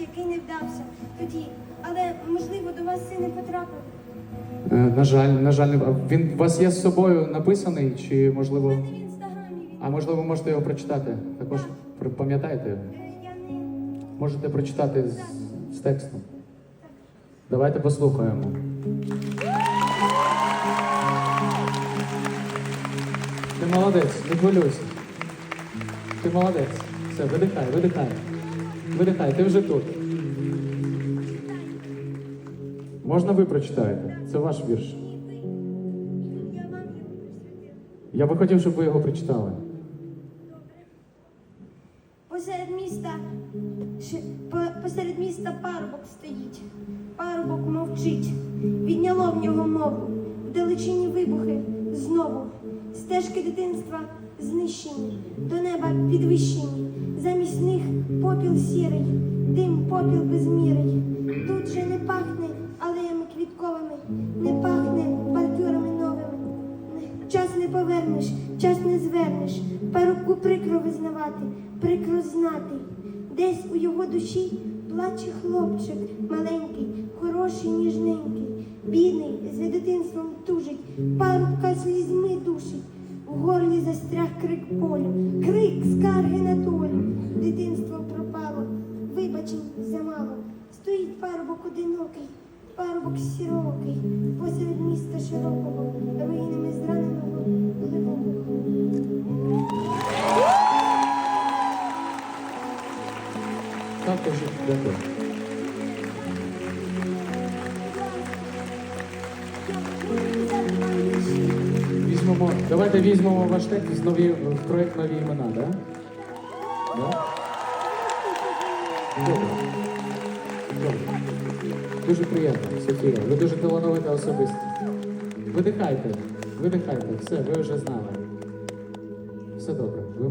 який не вдався тоді. Але можливо до вас син не потрапив. Е, На жаль, на жаль, не- а він у вас є з собою написаний, чи У можливо. мене в інстаграмі він. А можливо, можете його прочитати? Також при- пам'ятаєте? Е, Я не Можете прочитати з, з текстом. Давайте послухаємо. Ти молодець, не хвилюйся. Ти молодець. Все, видихай, видихай. Видихай, ти вже тут. Можна ви прочитаєте? Це ваш вірш. Я би хотів, щоб ви його прочитали. Посеред міста посеред міста парубок стоїть. Парубок мовчить. Відняло в нього мову. Вдалечині вибухи знову. Стежки дитинства знищені, до неба підвищені. Замість них попіл сірий, дим попіл безмірий. Тут же не пахне алеями квітковими, не пахне бордюрами новими. Час не повернеш, час не звернеш, парубку прикро визнавати, прикро знати. Десь у його душі плаче хлопчик маленький, хороший, ніжненький, бідний, з дитинством тужить, парубка слізьми душить. В горлі застряг крик болю, крик скарги на долю. Дитинство пропало, вибачень замало. Стоїть парубок одинокий, парубок сірокий, посеред міста широкого, руїнами зраненого глибокого. Також дякую. Візьмемо, давайте візьмемо ваш текст нові, в проєкт нові імена, так? Да? Добре. Дуже приємно, Софія. Ви дуже талановита особистість. Видихайте, видихайте, все, ви вже знали. Все добре. Ви